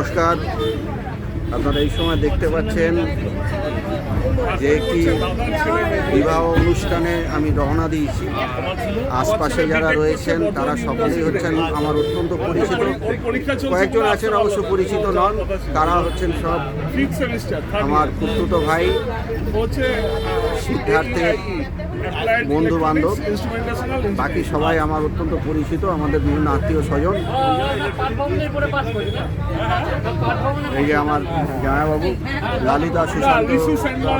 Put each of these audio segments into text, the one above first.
নমস্কার। আপনারা এই সময় দেখতে পাচ্ছেন যে একটি বিবাহ অনুষ্ঠানে আমি রওনা দিয়েছি। আশপাশে যারা রয়েছেন তারা সকলেই হচ্ছেন আমার অত্যন্ত পরিচিত। কয়েকজন আছেন অবশ্য পরিচিত নন তারা হচ্ছেন সব আমার খুঁড়তুতো ভাই। সিদ্ধার্থের বন্ধু বান্ধব বাকি সবাই আমার অত্যন্ত পরিচিত আমাদের বিভিন্ন আত্মীয় স্বজন। এই যে আমার জামাইবাবু লালিতা সুশান্ত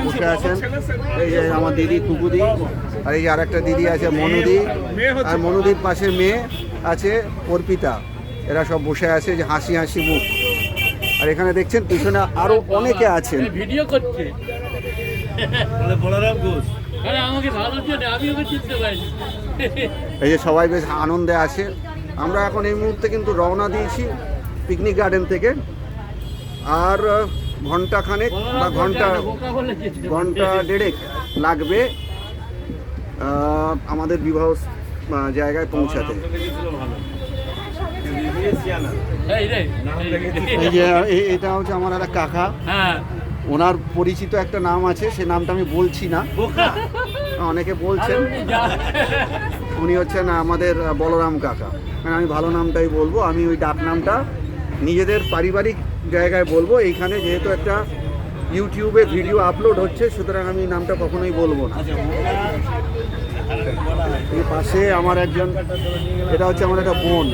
বসে আছেন। এই যে আমার দিদি কুকুদি আর এই যে আরেকটা দিদি আছে মনুদি। আর মনুদির পাশে মেয়ে আছে অর্পিতা। এরা সব বসে আছে যে হাসি হাসি মুখ। আর এখানে দেখছেন পিছনে আরও অনেকে আছেন। ভিডিও করছে। বলরাম ঘোষ। এই যে সবাই বেশ আনন্দে আছে। আমরা এখন এই মুহূর্তে কিন্তু রওনা দিয়েছি পিকনিক গার্ডেন থেকে। আর ঘণ্টা খানেক বা ঘণ্টা ঘণ্টা দেড়েক লাগবে আমাদের বিবাহ জায়গায় পৌঁছাতে। এই যে এটা হচ্ছে আমার একটা কাকা। হ্যাঁ। ওনার পরিচিত একটা নাম আছে সে নামটা আমি বলছি না। বোকা? অনেকে বলছেন। উনি হচ্ছেন আমাদের বলরাম কাকা। মানে আমি ভালো নামটাই বলব। আমি ওই ডাক নামটা নিজেদের পারিবারিক জায়গায় বলব। এইখানে যেহেতু একটা ইউটিউবে ভিডিও আপলোড হচ্ছে সুতরাং আমি নামটা কখনোই বলব না। এই পাশে আমার একজন এটা হচ্ছে আমার একটা বোন।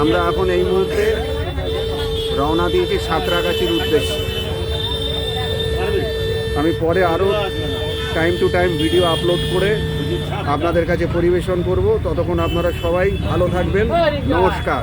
আমরা এখন এই মুহূর্তে রওনা দিয়েছি সাঁতরাগাছির উদ্দেশ্যে। আমি পরে আরও time to time video upload করে আপনাদের কাছে পরিবেশন করব। ততক্ষণ আপনারা সবাই ভালো থাকবেন। নমস্কার।